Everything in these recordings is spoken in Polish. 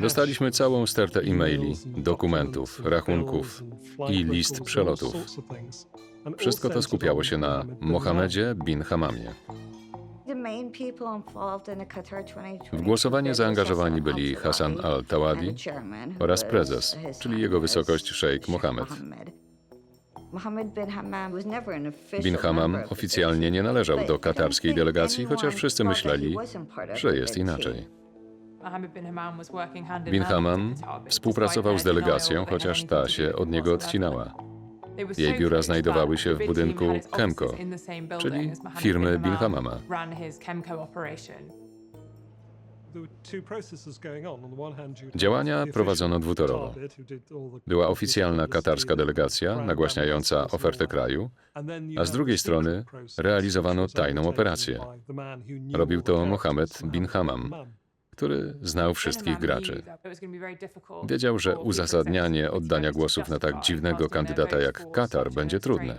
Dostaliśmy całą stertę e-maili, dokumentów, rachunków i list przelotów. Wszystko to skupiało się na Mohamedzie bin Hamamie. W głosowanie zaangażowani byli Hassan al-Tawadi oraz prezes, czyli jego wysokość szejk Mohammed. Bin Hamam oficjalnie nie należał do katarskiej delegacji, chociaż wszyscy myśleli, że jest inaczej. Bin Hammam współpracował z delegacją, chociaż ta się od niego odcinała. Jej biura znajdowały się w budynku Chemco, czyli firmy Bin Hammama. Działania prowadzono dwutorowo. Była oficjalna katarska delegacja nagłaśniająca ofertę kraju, a z drugiej strony realizowano tajną operację. Robił to Mohammed bin Hammam, który znał wszystkich graczy. Wiedział, że uzasadnianie oddania głosów na tak dziwnego kandydata jak Katar będzie trudne.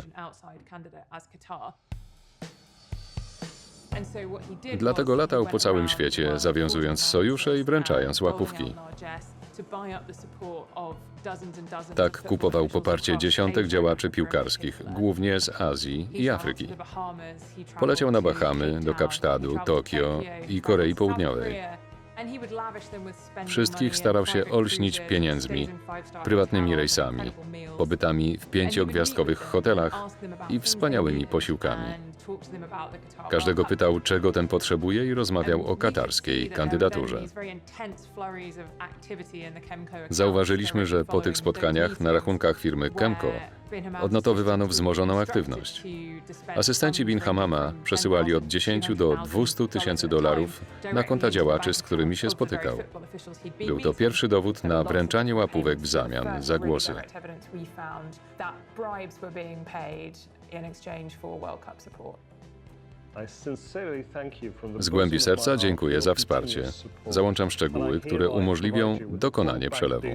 Dlatego latał po całym świecie, zawiązując sojusze i wręczając łapówki. Tak kupował poparcie dziesiątek działaczy piłkarskich, głównie z Azji i Afryki. Poleciał na Bahamy, do Kapsztadu, Tokio i Korei Południowej. Wszystkich starał się olśnić pieniędzmi, prywatnymi rejsami, pobytami w pięciogwiazdkowych hotelach i wspaniałymi posiłkami. Każdego pytał, czego ten potrzebuje i rozmawiał o katarskiej kandydaturze. Zauważyliśmy, że po tych spotkaniach na rachunkach firmy Chemco odnotowywano wzmożoną aktywność. Asystenci bin Hamama przesyłali od 10 do 200 tysięcy dolarów na konta działaczy, z którymi się spotykał. Był to pierwszy dowód na wręczanie łapówek w zamian za głosy. Z głębi serca dziękuję za wsparcie. Załączam szczegóły, które umożliwią dokonanie przelewu.